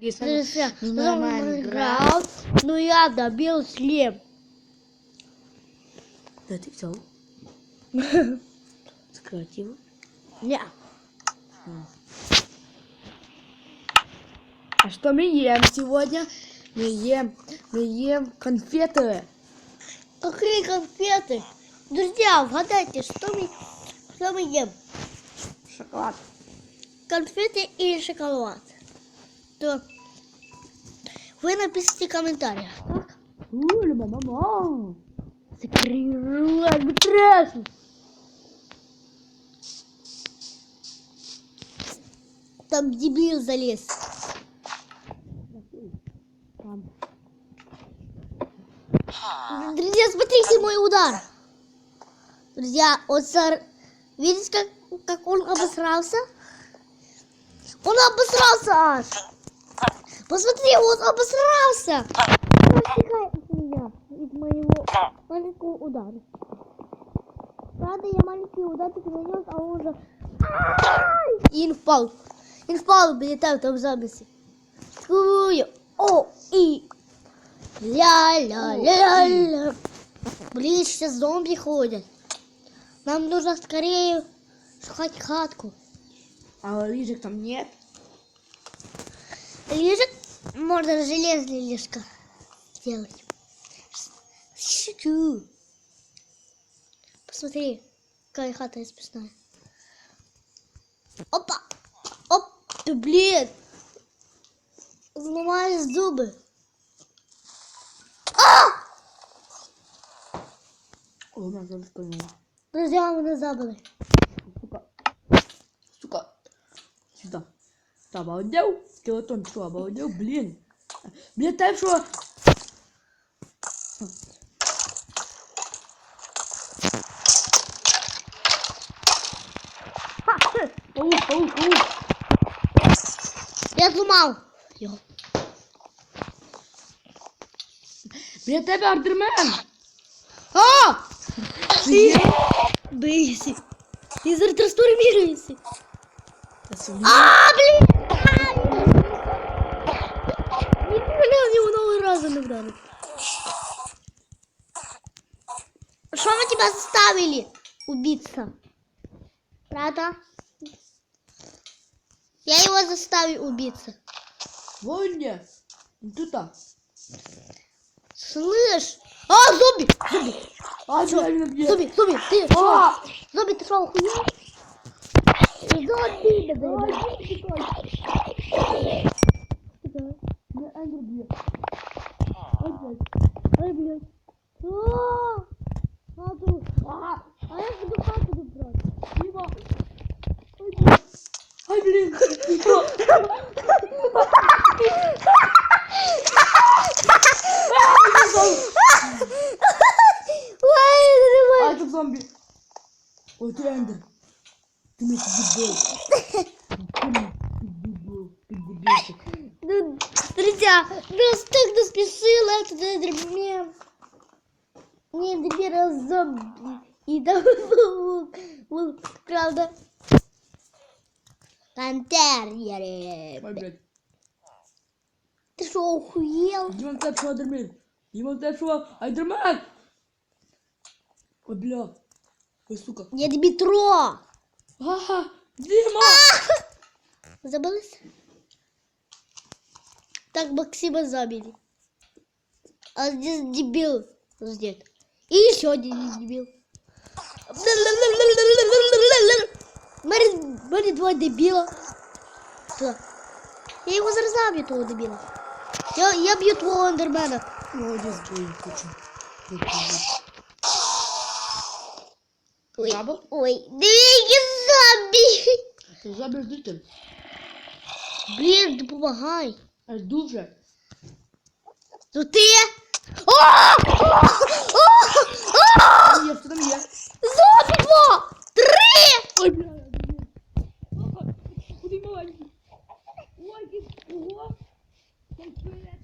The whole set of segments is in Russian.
Друзья, нормально но я добил слеп. Да ты взял. Сократил. Не. А что мы ем сегодня? Мы ем, мы ем конфеты. Какие конфеты? Друзья, угадайте, что мы, что мы ем? Шоколад. Конфеты или шоколад? То вы напишите в комментариях. Так? Уля, мама. Закрывай матрас. Там дебил залез. Там. Друзья, смотрите мой удар. Друзья, он сар... Видите, как, как он обосрался? Он обосрался аж. Посмотри, он обосрался. Он отвлекает от меня, из моего маленького удара. Правда, я маленький ударчик нанес, а он уже... Ай! И он впал. И он впал, вылетает там записи. Скую. О, и... Ля-ля-ля-ля. Блин, сейчас зомби ходят. Нам нужно скорее шукать хатку. А лижек там нет? Лежит, можно железный лишка сделать. Посмотри, какая хата смешная. Опа! Оп! Ты, блин! Взломали зубы. А! Друзья, мы нас забыли. Сука. Сука. Сюда. Ты обалдел? Скелетон, ты что, обалдел? Блин. Блин, ты что? Паук, паук, паук. Я взломал. Йо. Блин, ты ардермен. А! Ты Бейси. Из трансформируйся. А! А, блин! Не понял, его новый раз награды. Что мы тебя заставили убиться? Правда? Я его заставил убиться. Вольня. Тут а. Слышь? А, зомби! Зомби! А, бьет. Зомби, зомби, ты? А! Зомби, ты что, охуел? Зомби, да, Меня Эндер бьет. Ой, блядь. Ой, блядь. А, Надо. А! А я буду хату добрать. Дима. Ой, блин. Ай, блин. Ой, А, это зомби. Ой, ты Эндер. Ты меня дебил. Ты меня дебил. Ты дебилчик. Ну, друзья, нас так наспешил этот эндермен. Зомби. И там был, был, правда. Контерьеры. Ой, блядь. Ты что, охуел? Дима, ты что, Айдермен? Дима, ты что, Айдермен? Ой, бля. Ой, сука. Нет, метро. Ага, Дима. Забылась? Так Максима забили. А здесь дебил здесь. И еще один дебил. Смотри, два дебила. Что? Я его зараз забью, того дебила. Я, я бью твоего андермена. Молодец, твой хочу. Ой, ой, двигай зомби. Ти забір дитин. Блин, да помогай. Аж дуже. Ну ты? О! О! О! Там є, хто там є? Зомби два! Три! Ой, бля. Ага, Куди маленький? Ой, який, ого. Там скелет.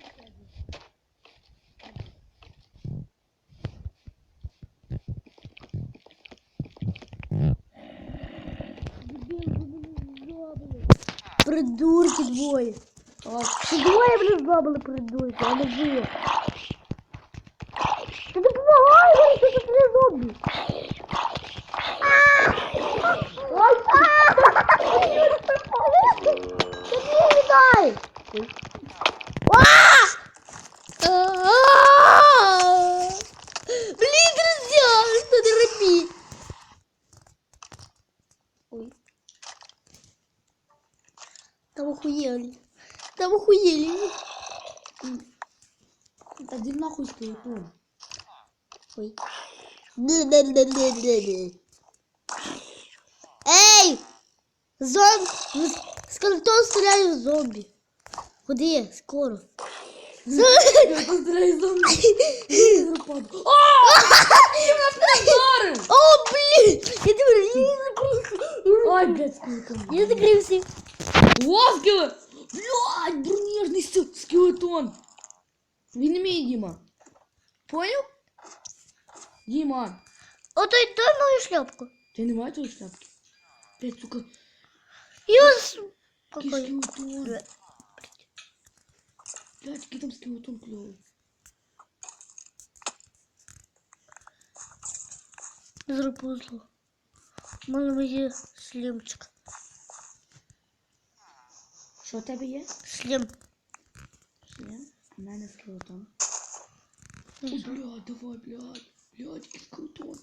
Придурки двое. О, От. Ти двоє, блін, злобили придуть, а не тут не зомбі. Тобі віддай. Блин, друзья, что ты робить? Ой. Там охуели. Там охуели. Та ді нахуй скелетон. Ой. Не-не-не-не-не. Эй! Зомби! Скелетон стреляет в зомби. Куди? Скоро. Я постріляю зомбі. Западу. О! Ти нас не вдарив! О, блин! Я тебе Ой, блядь, скелетон. Я закрився. О, скелет! Блядь, бронежний с- скелетон. Він не мій, Діма. Понял? Діма, Ото й дай мою шляпку. ти не маєш тої шляпки? Блядь, сука, Юс. який Какой? скелетон. Блядь, який там скелетон кльовий. Зробузло. У мене моє шлемчик. Що у тебе є? Шлем. Шлем? У мене скелетон. О, блядь, давай, блядь. Блядь, який скелетон.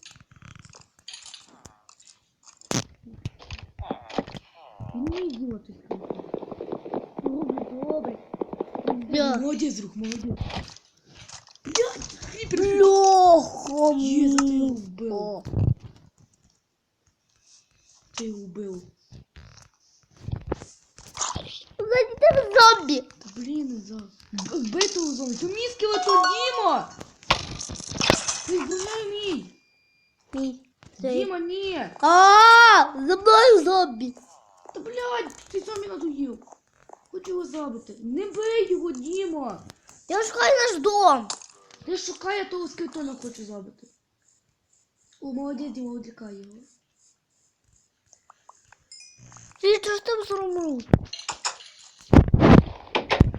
Він не Діма, той скелетон. Добре, добре. Бля. Молодець, друг, молодець. Блядь, кріпер. Бляха. Є, ти його вбив. О. Ти його вбив. Ззаді тебе зомбі. Та блін, за... Вбитого зомбі. То мій скелетон, Діма! Ти вбивай мій! Це- Діма, ні! А, за мною зомбі. Та блядь, ти зомбі надоїв. Хочу його забити. Не бий його, Діма! Я шукаю наш дом. Ти шукає того скелетона, хочу забити. О, молодець, Діма, відлікай його. Ти що ж там зромруть?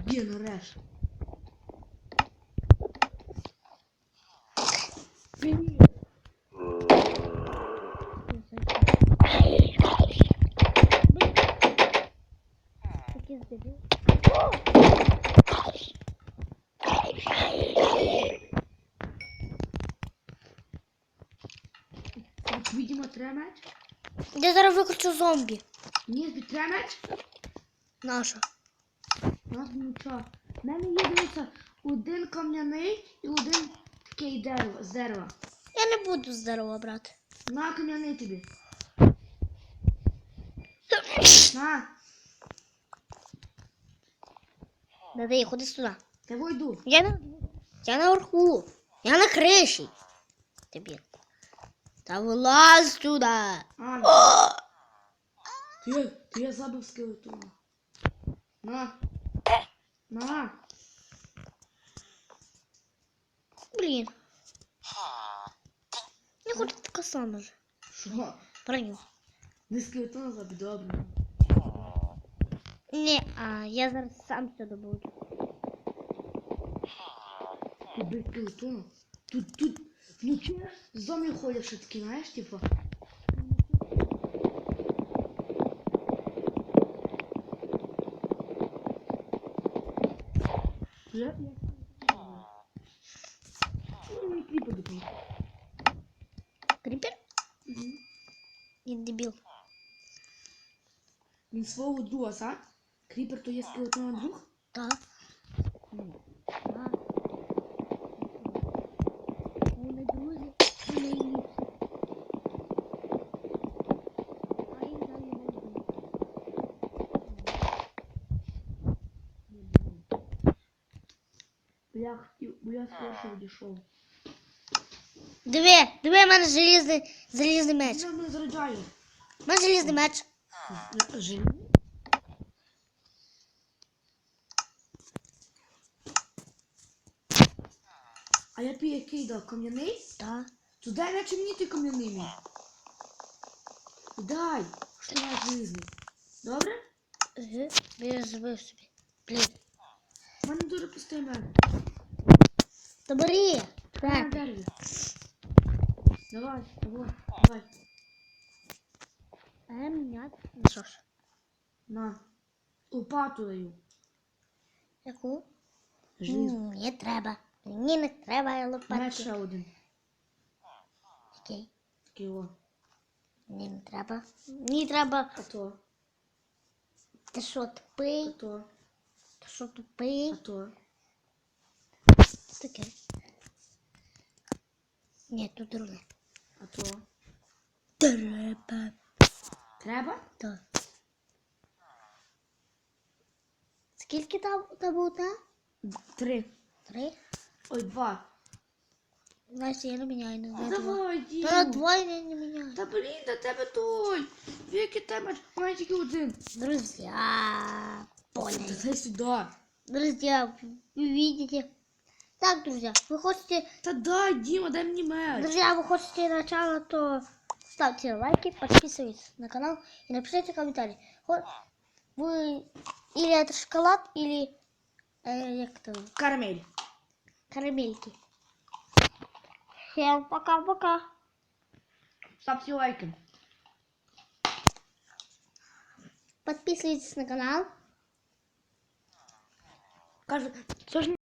Є, нарешті. видимо, треба меч? Я зараз виключу зомбі. Ні, тобі треба меч? Наша. У нас нічого. У мене є, дивіться, один кам'яний і один такий дерево, з дерева. Я не буду здорово брати. На кам'яний тобі. На, Давай, ходи сюди. я войду. Я на... Я наверху. Я на криші. Тобі. Та вилазь сюди. А, ти, я- ти я забив скелетона. На. На. Блін. Я хочу така сама же. Що? Броню. Не скелетона забив, добре. Не, а я зараз сам сюди буду. Ти без скелетона. Тут, тут, вночі зомбі ходять ще такі, знаєш, типу. Я, я... Ну, мені кліпи допомогли. Кріпер? Він дебіл. Він свого друга, са? Кріпер то є скелетона друг? Так. Ну. Так. Вони друзі, вони ліпші. А їм далі не буде. Диви, диви, в мене желізний, залізний меч. Я не заряджаю. У мене желізний меч. А я тобі який дав кам'яний? Так. То дай наче мені ти кам'яний мій. Дай, що я желізний. Добре? Ага. Я забив собі. Блін. пусти мене. Та бери. Так. дереві. Давай, давай, давай. А мене. Ну що ж. На. Лопату даю. Яку? Жизнь. М, Мені треба. Мені не треба Меч лопатки. ще один. Окей. Такий о. Мені не треба. Мені треба. А то, Ти що, а тупий? то, Ти що тупий? а то. Таке. Ні, тут друге. А то. Треба. Треба? Так. Скільки там табута? Три. Три. Ой, два. Настя, я не міняю на А два. давай, Та на Дім. двоє я не міняю. Та блін, до тебе той. Віки тебе має тільки один. Друзья, поняли. Дай сюди. Друзья, вы видите. Так, друзья, вы хотите, Та дай, Діма, дай мені меч. друзья, вы хотите начало, то ставьте лайки, подписывайтесь на канал и напишите комментарий. Вы или это шоколад, или э, як то, Карамель. карамельки. Всем пока-пока. Ставте лайки. Подписывайтесь на канал. Каже, це ж